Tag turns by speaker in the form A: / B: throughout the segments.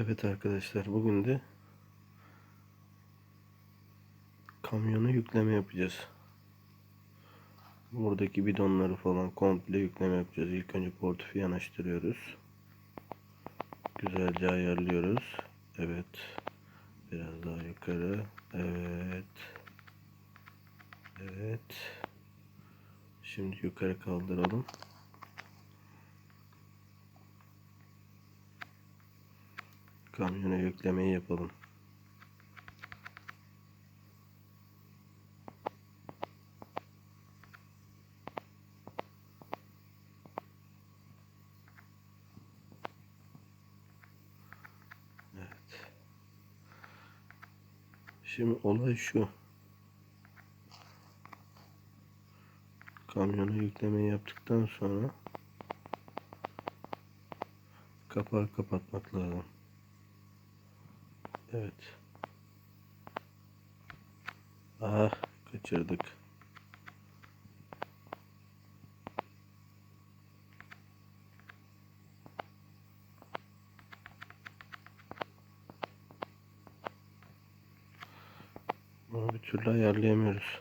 A: Evet arkadaşlar bugün de kamyona yükleme yapacağız. Buradaki bidonları falan komple yükleme yapacağız. İlk önce portifi yanaştırıyoruz. Güzelce ayarlıyoruz. Evet. Biraz daha yukarı. Evet. Evet. Şimdi yukarı kaldıralım. Kamyona yüklemeyi yapalım. Evet. Şimdi olay şu. Kamyona yüklemeyi yaptıktan sonra kapağı kapatmak lazım. Evet. Ah kaçırdık. Bunu bir türlü ayarlayamıyoruz.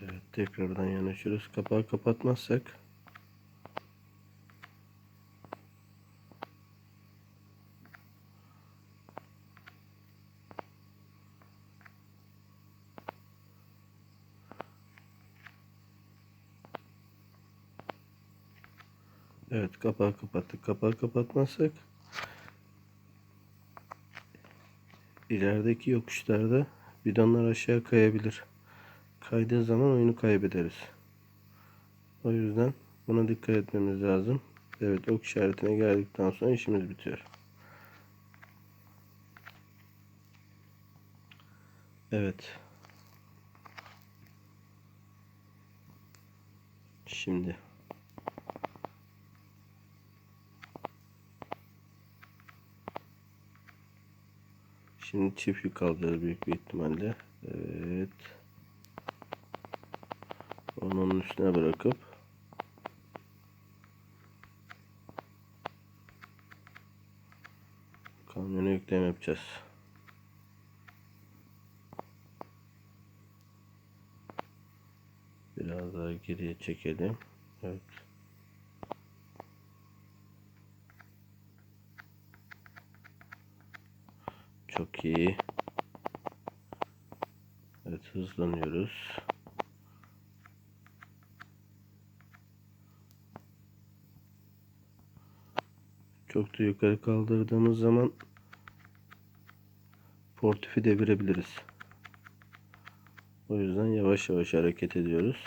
A: Evet tekrardan yanaşıyoruz. Kapağı kapatmazsak Evet kapağı kapattık. Kapağı kapatmazsak ilerideki yokuşlarda bidonlar aşağı kayabilir. Kaydığı zaman oyunu kaybederiz. O yüzden buna dikkat etmemiz lazım. Evet ok işaretine geldikten sonra işimiz bitiyor. Evet. Şimdi Şimdi çift yük büyük bir ihtimalle. Evet. Onun üstüne bırakıp kamyona yükleme yapacağız. Biraz daha geriye çekelim. Evet. Çok iyi. Evet hızlanıyoruz. Çok da yukarı kaldırdığımız zaman portifi devirebiliriz. O yüzden yavaş yavaş hareket ediyoruz.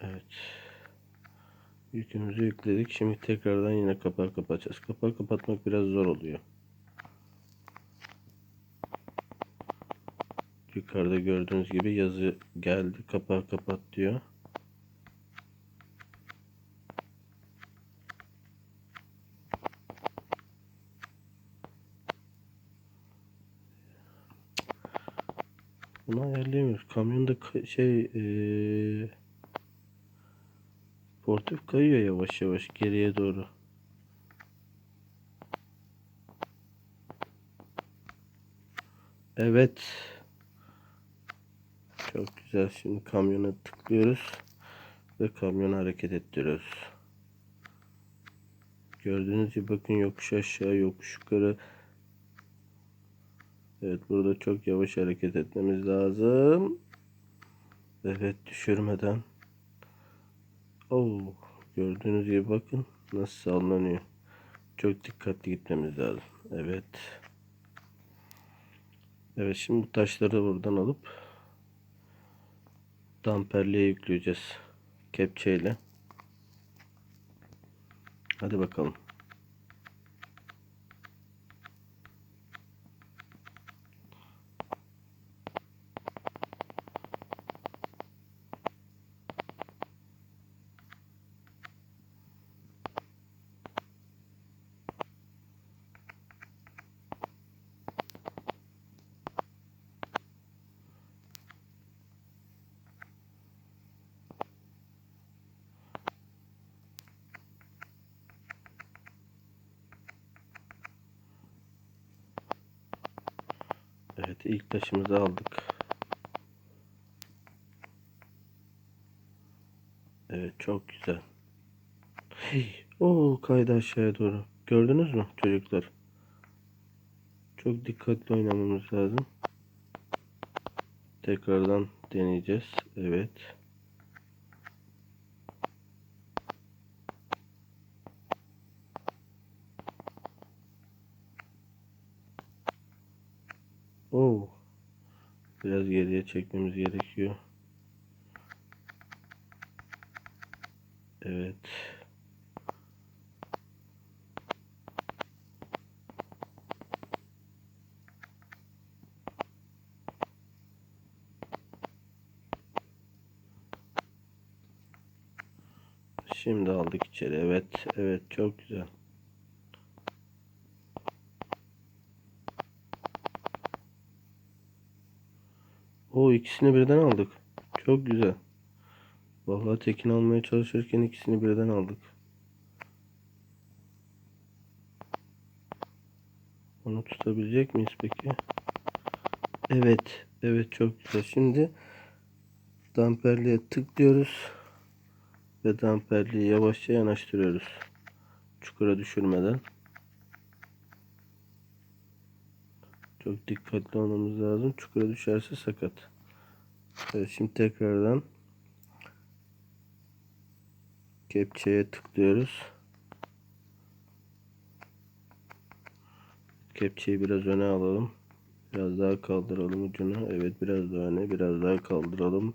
A: Evet. Yükümüzü yükledik. Şimdi tekrardan yine kapağı kapatacağız. Kapağı kapatmak biraz zor oluyor. Yukarıda gördüğünüz gibi yazı geldi. Kapağı kapat diyor. Bunu ayarlayamıyoruz. Kamyonda ka- şey ee, portif kayıyor yavaş yavaş geriye doğru. Evet. Çok güzel. Şimdi kamyona tıklıyoruz ve kamyonu hareket ettiriyoruz. Gördüğünüz gibi bakın yokuş aşağı yokuş yukarı. Evet burada çok yavaş hareket etmemiz lazım. Evet düşürmeden. Oo, gördüğünüz gibi bakın nasıl sallanıyor. Çok dikkatli gitmemiz lazım. Evet. Evet şimdi bu taşları buradan alıp damperliğe yükleyeceğiz. Kepçeyle. Hadi bakalım. Evet ilk taşımızı aldık. Evet çok güzel. Hey, o kaydı aşağıya doğru. Gördünüz mü çocuklar? Çok dikkatli oynamamız lazım. Tekrardan deneyeceğiz. Evet. Oo. Biraz geriye çekmemiz gerekiyor. Evet. Şimdi aldık içeri. Evet. Evet. Çok güzel. O ikisini birden aldık. Çok güzel. Vallahi tekin almaya çalışırken ikisini birden aldık. Onu tutabilecek miyiz peki? Evet. Evet çok güzel. Şimdi damperliğe tıklıyoruz. Ve damperliği yavaşça yanaştırıyoruz. Çukura düşürmeden. Çok dikkatli olmamız lazım. Çukura düşerse sakat. Evet şimdi tekrardan kepçeye tıklıyoruz. Kepçeyi biraz öne alalım. Biraz daha kaldıralım ucunu. Evet biraz daha öne, biraz daha kaldıralım.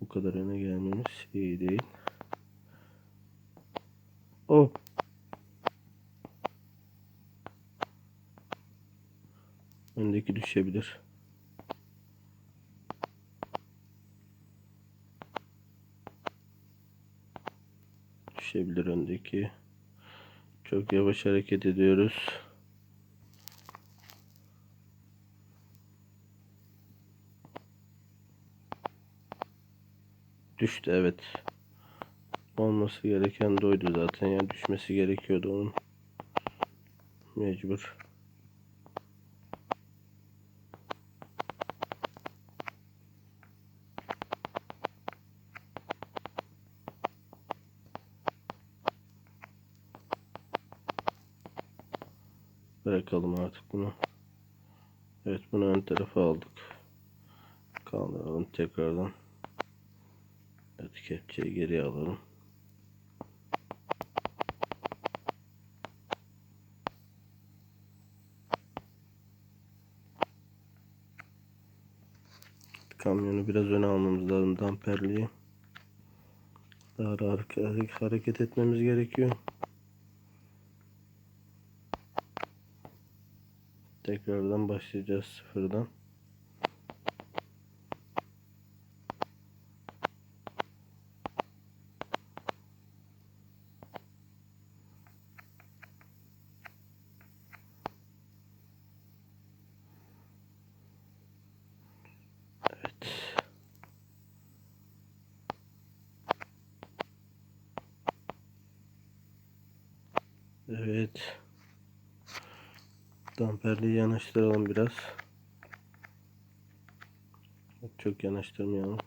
A: Bu kadar öne gelmemiz iyi değil. Oh. Öndeki düşebilir. Düşebilir öndeki. Çok yavaş hareket ediyoruz. Düştü evet. Olması gereken de oydu zaten. Yani düşmesi gerekiyordu onun. Mecbur. Bırakalım artık bunu. Evet bunu ön tarafa aldık. Kaldıralım tekrardan. Evet kepçeyi geriye alalım. Kamyonu biraz öne almamız lazım damperliği. Daha rahat hareket etmemiz gerekiyor. Tekrardan başlayacağız sıfırdan. Evet. Evet. Damperliği yanaştıralım biraz. Çok yanaştırmayalım.